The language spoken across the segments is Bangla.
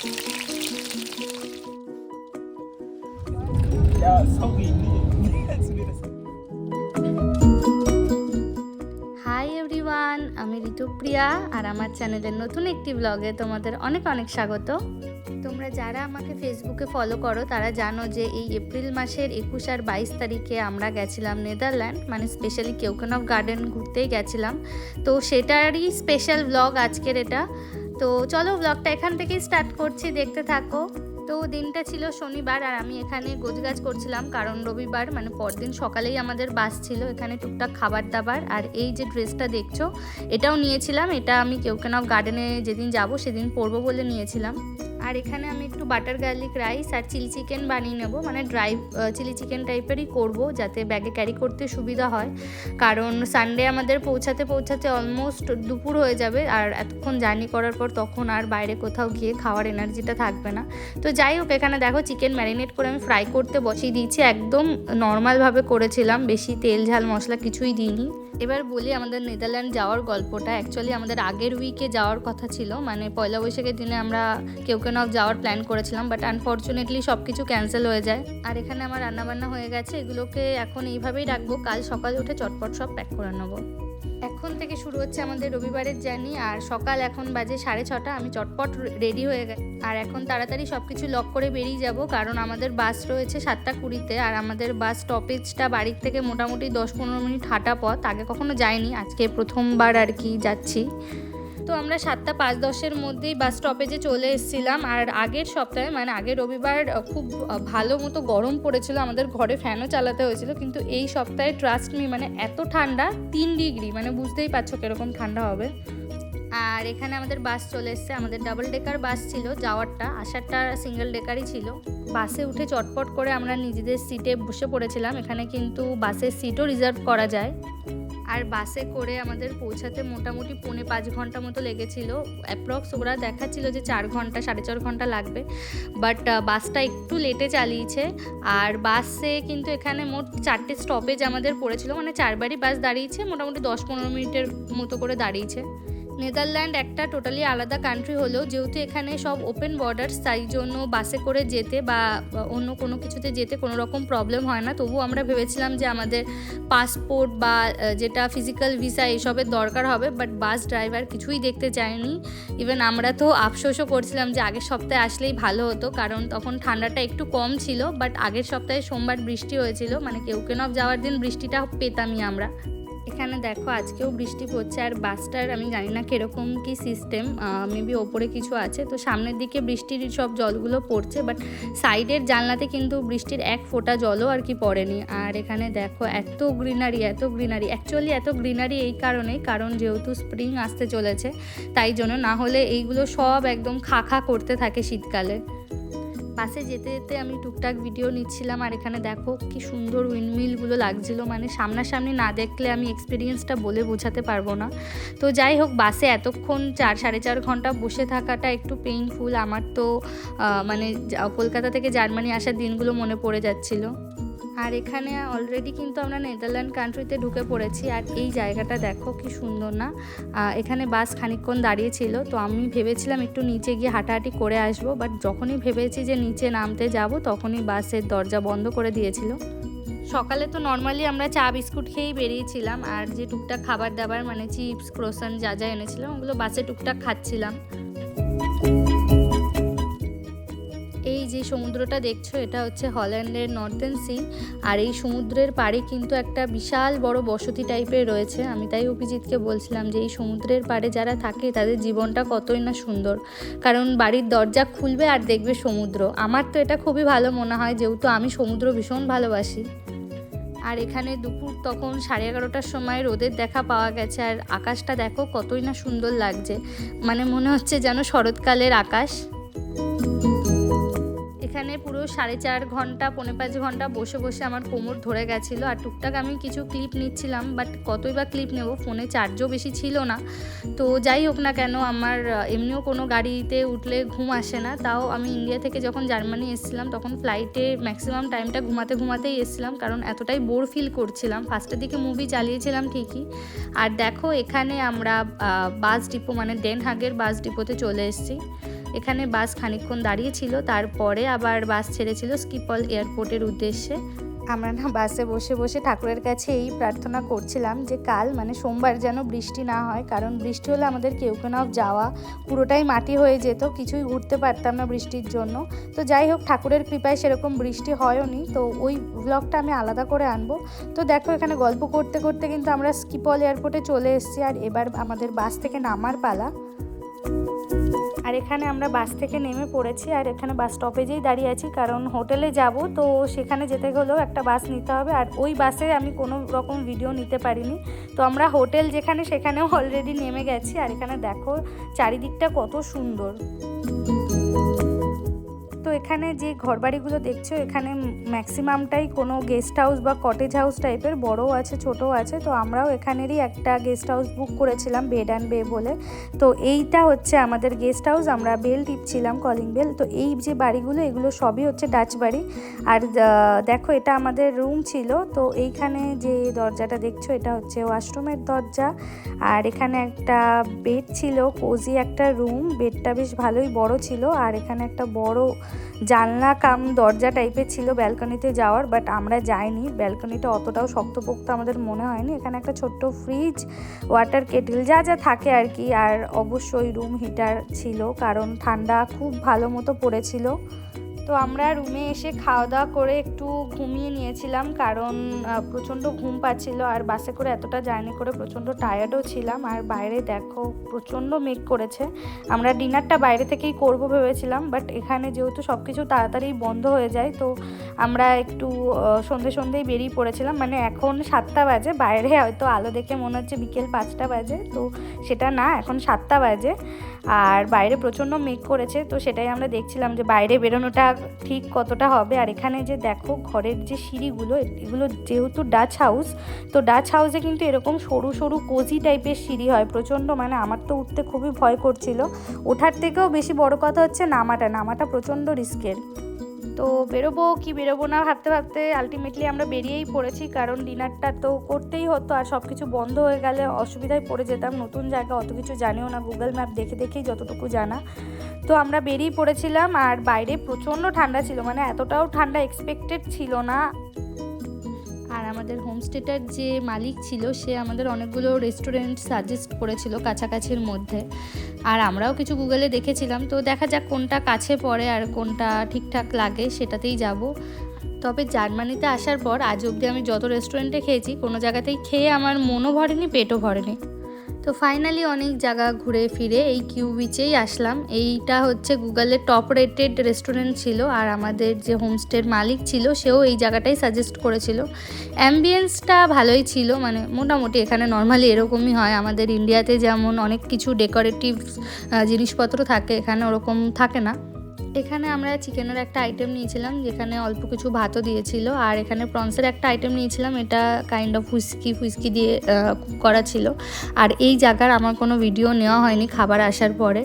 হাই এভরিওয়ান আমি ঋতুপ্রিয়া আর আমার চ্যানেলের নতুন একটি ব্লগে তোমাদের অনেক অনেক স্বাগত। তোমরা যারা আমাকে ফেসবুকে ফলো করো, তারা জানো যে এই এপ্রিল মাসের একুশ আর বাইশ তারিখে আমরা গেছিলাম নেদারল্যান্ড মানে স্পেশালি কেউকন অফ গার্ডেন ঘুরতে গেছিলাম। তো সেটারই স্পেশাল ব্লগ আজকের এটা। তো চলো ব্লগটা এখান থেকেই স্টার্ট করছি, দেখতে থাকো। তো দিনটা ছিল শনিবার আর আমি এখানে গোজগাজ করছিলাম, কারণ রবিবার মানে পরদিন সকালেই আমাদের বাস ছিল, এখানে টুকটাক খাবার দাবার আর এই যে ড্রেসটা দেখছ, এটাও নিয়েছিলাম, এটা আমি কেউ কেন গার্ডেনে যেদিন যাব সেদিন পরবো বলে নিয়েছিলাম। আর এখানে আমি একটু বাটার গার্লিক রাইস আর চিলি চিকেন বানিয়ে নেব। মানে ড্রাই চিলি চিকেন টাইপেরই করব যাতে ব্যাগে ক্যারি করতে সুবিধা হয়। কারণ সানডে আমাদের পৌঁছাতে পৌঁছাতে অলমোস্ট দুপুর হয়ে যাবে আর এতক্ষণ জার্নি করার পর তখন আর বাইরে কোথাও গিয়ে খাওয়ার এনার্জিটা থাকবে না। তো যাই হোক, এখানে দেখো চিকেন ম্যারিনেট করে আমি ফ্রাই করতে বসিয়ে দিয়েছি। একদম নর্মালভাবে করেছিলাম। বেশি তেল ঝাল মশলা কিছুই দিইনি। এবার বলি আমাদের নেদারল্যান্ড যাওয়ার গল্পটা। অ্যাকচুয়ালি আমাদের আগের উইকে যাওয়ার কথা ছিল। মানে পয়লা বৈশাখের দিনে আমরা কেউ কেনক যাওয়ার প্ল্যান করেছিলাম বাট আনফর্চুনেটলি সব কিছু ক্যান্সেল হয়ে যায়। আর এখানে আমার রান্নাবান্না হয়ে গেছে, এগুলোকে এখন এইভাবেই রাখব। কাল সকালে উঠে চটপট সব প্যাক করে নেব। এখন থেকে শুরু হচ্ছে আমাদের রবিবারের জার্নি আর সকাল এখন বাজে সাড়ে ছটা, আমি চটপট রেডি হয়ে গেছি আর এখন তাড়াতাড়ি সব কিছু লক করে বেরিয়ে যাব, কারণ আমাদের বাস রয়েছে সাতটা কুড়িতে, আর আমাদের বাস স্টপেজটা বাড়ির থেকে মোটামুটি দশ পনেরো মিনিট হাঁটা পথ, আগে কখনো যায়নি আজকে প্রথমবার আর কি যাচ্ছি। তো আমরা সাতটা পাঁচ দশের মধ্যেই বাস স্টপেজে চলে এসেছিলাম। আর আগের সপ্তাহে মানে আগের রবিবার খুব ভালো মতো গরম পড়েছিল। আমাদের ঘরে ফ্যানও চালাতে হয়েছিল। কিন্তু এই সপ্তাহে ট্রাস্ট মি মানে এত ঠান্ডা, তিন ডিগ্রি মানে বুঝতেই পারছ কীরকম ঠান্ডা হবে। আর এখানে আমাদের বাস চলে এসছে। আমাদের ডাবল ডেকার বাস ছিল, যাওয়ারটা। আসারটা সিঙ্গেল ডেকারই ছিল। বাসে উঠে চটপট করে আমরা নিজেদের সিটে বসে পড়েছিলাম। এখানে কিন্তু বাসের সিটও রিজার্ভ করা যায়। আর বাসে করে আমাদের পৌঁছাতে মোটামুটি পৌনে পাঁচ ঘণ্টা মতো লেগেছিল। অ্যাপ্রক্স ওরা দেখাচ্ছিল যে চার ঘণ্টা, সাড়ে চার ঘণ্টা লাগবে। বাট বাসটা একটু লেটে চালিয়েছে। আর বাসে কিন্তু এখানে মোট চারটে স্টপেজ আমাদের পড়েছিল। মানে চারবারই বাস দাঁড়িয়েছে। মোটামুটি দশ পনেরো মিনিটের মতো করে দাঁড়িয়েছে। নেদারল্যান্ড একটা টোটালি আলাদা কান্ট্রি হলেও যেহেতু এখানে সব ওপেন বর্ডার তাই জন্য বাসে করে যেতে বা অন্য কোনো কিছুতে যেতে কোনো রকম প্রবলেম হয় না। তবু আমরা ভেবেছিলাম যে আমাদের পাসপোর্ট বা যেটা ফিজিক্যাল ভিসা এসবের দরকার হবে বাট বাস ড্রাইভার কিছুই দেখতে চায়নি। ইভেন আমরা তো আফসোসও করছিলাম যে আগের সপ্তাহে আসলেই ভালো হতো, কারণ তখন ঠান্ডাটা একটু কম ছিল বাট আগের সপ্তাহে সোমবার বৃষ্টি হয়েছিল মানে কেউকেন অফ যাওয়ার দিন বৃষ্টিটা পেতামই আমরা। এখানে দেখো আজকেও বৃষ্টি পড়ছে আর বাসটার আমি জানি না কীরকম কি সিস্টেম মেবি ওপরে কিছু আছে। তো সামনের দিকে বৃষ্টির সব জলগুলো পড়ছে বাট সাইডের জানলাতে কিন্তু বৃষ্টির এক ফোঁটা জলও আর কি পড়েনি। আর এখানে দেখো এত গ্রিনারি এত গ্রিনারি অ্যাকচুয়ালি এত গ্রিনারি এই কারণেই, কারণ যেহেতু স্প্রিং আসতে চলেছে, তাই জন্য না হলে এইগুলো সব একদম খা খা করতে থাকে শীতকালে। বাসে যেতে যেতে আমি টুকটাক ভিডিও নিচ্ছিলাম, আর এখানে দেখো কি সুন্দর উইন্ডমিলগুলো লাগছিল। মানে সামনাসামনি না দেখলে আমি এক্সপিরিয়েন্সটা বলে বোঝাতে পারব না। তো যাই হোক, বাসে এতক্ষণ চার, সাড়ে চার ঘণ্টা বসে থাকাটা একটু পেইনফুল আমার তো মানে কলকাতা থেকে জার্মানি আসার দিনগুলো মনে পড়ে যাচ্ছিল। আর এখানে অলরেডি কিন্তু আমরা নেদারল্যান্ড কান্ট্রিতে ঢুকে পড়েছি, আর এই জায়গাটা দেখো কি সুন্দর না? এখানে বাস খানিকক্ষণ দাঁড়িয়েছিল তো আমি ভেবেছিলাম একটু নিচে গিয়ে হাঁটাহাঁটি করে আসব বাট যখনই ভেবেছি যে নিচে নামতে যাব, তখনই বাসের দরজা বন্ধ করে দিয়েছিল। সকালে তো নর্মালি আমরা চা বিস্কুট খেয়েই বেরিয়েছিলাম, আর যে টুকটাক খাবার দাবার মানে চিপস ক্রোসান যা যা এনেছিলাম, ওগুলো বাসে টুকটাক খাচ্ছিলাম। যে সমুদ্রটা দেখছ, এটা হচ্ছে হল্যান্ডের নর্থেন সি আর এই সমুদ্রের পাড়ে কিন্তু একটা বিশাল বড় বসতি টাইপের রয়েছে। আমি তাই অভিজিৎকে বলছিলাম যে, এই সমুদ্রের পাড়ে যারা থাকে, তাদের জীবনটা কতই না সুন্দর। কারণ বাড়ির দরজা খুলবে আর দেখবে সমুদ্র। আমার তো এটা খুবই ভালো মনে হয়, যেহেতু আমি সমুদ্র ভীষণ ভালোবাসি। আর এখানে দুপুর তখন সাড়ে এগারোটার সময় রোদের দেখা পাওয়া গেছে, আর আকাশটা দেখো কতই না সুন্দর লাগছে। মানে মনে হচ্ছে যেন শরৎকালের আকাশ। এখানে পুরো সাড়ে চার ঘণ্টা, পৌনে পাঁচ ঘণ্টা বসে বসে আমার কোমর ধরে গেছিল। আর টুকটাক আমি কিছু ক্লিপ নিচ্ছিলাম বাট কতই বা ক্লিপ নেব ফোনে চার্জও বেশি ছিল না। তো যাই হোক না কেন, আমার এমনিও কোনো গাড়িতে উঠলে ঘুম আসে না। তাও আমি ইন্ডিয়া থেকে যখন জার্মানি এসেছিলাম, তখন ফ্লাইটে ম্যাক্সিমাম টাইমটা ঘুমাতে ঘুমাতেই এসেছিলাম, কারণ এতটাই বোর ফিল করছিলাম। ফার্স্টের দিকে মুভি চালিয়েছিলাম ঠিকই। আর দেখো, এখানে আমরা বাস ডিপো মানে ডেন হাগের বাস ডিপোতে চলে এসেছি। এখানে বাস খানিকক্ষণ দাঁড়িয়েছিল তারপরে আবার বাস ছেড়েছিল স্কিপল এয়ারপোর্টের উদ্দেশ্যে। আমরা না বাসে বসে বসে ঠাকুরের কাছে এই প্রার্থনা করছিলাম যে কাল মানে সোমবার যেন বৃষ্টি না হয়, কারণ বৃষ্টি হলে আমাদের কেউকেনাও যাওয়া, পুরোটাই মাটি হয়ে যেত, কিছুই ঘুরতে পারতাম না বৃষ্টির জন্য। তো যাই হোক, ঠাকুরের কৃপায় সেরকম বৃষ্টি হয়ও নি, তো ওই ব্লগটা আমি আলাদা করে আনব। তো দেখো, এখানে গল্প করতে করতে কিন্তু আমরা স্কিপল এয়ারপোর্টে চলে এসেছি, আর এবার আমাদের বাস থেকে নামার পালা। আর এখানে আমরা বাস থেকে নেমে পড়েছি আর এখানে বাস স্টপেজেই দাঁড়িয়ে আছি, কারণ হোটেলে যাব, তো সেখানে যেতে গেলেও একটা বাস নিতে হবে। আর ওই বাসে আমি কোনো রকম ভিডিও নিতে পারিনি। তো আমরা হোটেল যেখানে সেখানেও অলরেডি নেমে গেছি। আর এখানে দেখো, চারিদিকটা কত সুন্দর। তো এখানে যে ঘরবাড়িগুলো দেখছ, এখানে ম্যাক্সিমামটাই কোনো গেস্ট হাউস বা কটেজ হাউস টাইপের বড়ও আছে, ছোটও আছে। তো আমরাও এখানেরই একটা গেস্ট হাউস বুক করেছিলাম বেড অ্যান্ড বে বলে। তো এইটা হচ্ছে আমাদের গেস্ট হাউস আমরা বেল টিপছিলাম কলিং বেল তো এই যে বাড়িগুলো, এগুলো সবই হচ্ছে ডাচ বাড়ি। আর দেখো এটা আমাদের রুম ছিল, তো এইখানে যে দরজাটা দেখছ, এটা হচ্ছে ওয়াশরুমের দরজা। আর এখানে একটা বেড ছিল কোজি একটা রুম বেডটা বেশ ভালোই বড় ছিল। আর এখানে একটা বড় জানলা কাম দরজা টাইপের ছিল ব্যালকনিতে যাওয়ার বাট আমরা যাইনি। ব্যালকনিটা অতটাও শক্তপোক্ত আমাদের মনে হয়নি। এখানে একটা ছোট্ট ফ্রিজ ওয়াটার কেটেল যা যা থাকে আর কি। আর অবশ্যই রুম হিটার ছিল, কারণ ঠান্ডা খুব ভালো মতো পড়েছিল। তো আমরা রুমে এসে খাওয়া দাওয়া করে একটু ঘুমিয়ে নিয়েছিলাম কারণ প্রচণ্ড ঘুম পাচ্ছিল আর বাসে করে এতটা জার্নি করে প্রচণ্ড টায়ার্ডও ছিলাম। আর বাইরে দেখো প্রচণ্ড মেঘ করেছে। আমরা ডিনারটা বাইরে থেকেই করব ভেবেছিলাম বাট এখানে যেহেতু সব কিছু তাড়াতাড়ি বন্ধ হয়ে যায়, তো আমরা একটু সন্ধে সন্ধেই বেরিয়ে পড়েছিলাম। মানে এখন সাতটা বাজে, বাইরে হয়তো আলো দেখে মনে হচ্ছে বিকেল পাঁচটা বাজে, তো সেটা না, এখন সাতটা বাজে। আর বাইরে প্রচণ্ড মেঘ করেছে, তো সেটাই আমরা দেখছিলাম যে বাইরে বেরোনোটা ঠিক কতটা হবে। আর এখানে যে দেখো ঘরের যে সিঁড়িগুলো, এগুলো যেহেতু ডাচ হাউস তো ডাচ হাউসে কিন্তু এরকম সরু সরু কোজি টাইপের সিঁড়ি হয়। প্রচণ্ড মানে আমার তো উঠতে খুবই ভয় করছিল। ওঠার থেকেও বেশি বড় কথা হচ্ছে নামাটা। নামাটা প্রচণ্ড রিস্কের তো বেরোবো কি বেরোবো না ভাবতে ভাবতে আলটিমেটলি আমরা বেরিয়েই পড়েছি, কারণ ডিনারটা তো করতেই হতো আর সব কিছু বন্ধ হয়ে গেলে অসুবিধায় পড়ে যেতাম। নতুন জায়গা অত কিছু জানিও না গুগল ম্যাপ দেখে দেখেই যতটুকু জানা। তো আমরা বেরিয়ে পড়েছিলাম আর বাইরে প্রচণ্ড ঠান্ডা ছিল মানে এতটাও ঠান্ডা এক্সপেক্টেড ছিল না। আর আমাদের হোমস্টেটার যে মালিক ছিল, সে আমাদের অনেকগুলো রেস্টুরেন্ট সাজেস্ট করেছিল কাছাকাছির মধ্যে। আর আমরাও কিছু গুগলে দেখেছিলাম, তো দেখা যাক কোনটা কাছে পড়ে আর কোনটা ঠিকঠাক লাগে, সেটাতেই যাব। তবে জার্মানিতে আসার পর আজ অবধি আমি যত রেস্টুরেন্টে খেয়েছি, কোনো জায়গাতেই খেয়ে আমার মনও ভরেনি, পেটও ভরেনি। তো ফাইনালি অনেক জায়গা ঘুরে ফিরে এই কিউ বিচেই আসলাম। এইটা হচ্ছে গুগলের টপ রেটেড রেস্টুরেন্ট ছিল আর আমাদের যে হোমস্টের মালিক ছিল, সেও এই জায়গাটাই সাজেস্ট করেছিল। অ্যাম্বিয়েন্সটা ভালোই ছিল মানে মোটামুটি এখানে নর্মালি এরকমই হয়। আমাদের ইন্ডিয়াতে যেমন অনেক কিছু ডেকোরেটিভ জিনিসপত্র থাকে, এখানে ওরকম থাকে না। এখানে আমরা চিকেনের একটা আইটেম নিয়েছিলাম, যেখানে অল্প কিছু ভাতও দিয়েছিল, আর এখানে প্রন্সের একটা আইটেম নিয়েছিলাম, এটা কাইন্ড অফ হুইস্কি ফুইস্কি দিয়ে করা ছিল। আর এই জায়গার আমার কোনো ভিডিও নেওয়া হয়নি খাবার আসার পরে,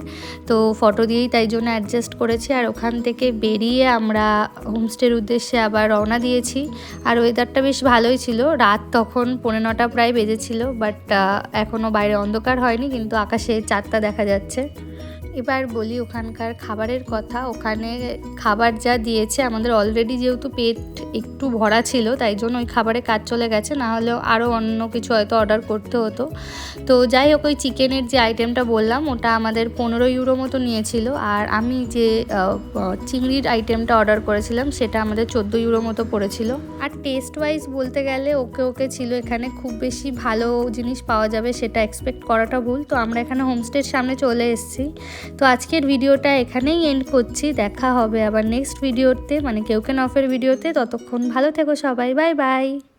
তো ফটো দিয়েই তাই জন্য অ্যাডজাস্ট করেছি। আর ওখান থেকে বেরিয়ে আমরা হোমস্টের উদ্দেশ্যে আবার রওনা দিয়েছি। আর ওয়েদারটা বেশ ভালোই ছিল, রাত তখন পৌনে নটা প্রায় বেজেছিল বাট এখনও বাইরে অন্ধকার হয়নি, কিন্তু আকাশে চারটা দেখা যাচ্ছে। এবার বলি ওখানকার খাবারের কথা। ওখানে খাবার যা দিয়েছে, আমাদের অলরেডি যেহেতু পেট একটু ভরা ছিল, তাই জন্য ওই খাবারে কাজ চলে গেছে। না হলেও আরও অন্য কিছু হয়তো অর্ডার করতে হতো। তো যাই হোক, ওই চিকেনের যে আইটেমটা বললাম, ওটা আমাদের পনেরো ইউরো মতো নিয়েছিল। আর আমি যে চিংড়ির আইটেমটা অর্ডার করেছিলাম, সেটা আমাদের চোদ্দ ইউরো মতো পড়েছিল। আর টেস্ট ওয়াইজ বলতে গেলে ওকে ওকে ছিল এখানে খুব বেশি ভালো জিনিস পাওয়া যাবে, সেটা এক্সপেক্ট করাটা ভুল। তো আমরা এখানে হোমস্টের সামনে চলে এসেছি। তো আজকের ভিডিওটা এখানেই এন্ড করছি। দেখা হবে আবার নেক্সট ভিডিওতে মানে কেউ কেন অফের ভিডিওতে ততক্ষণ ভালো থেকো সবাই। Bye bye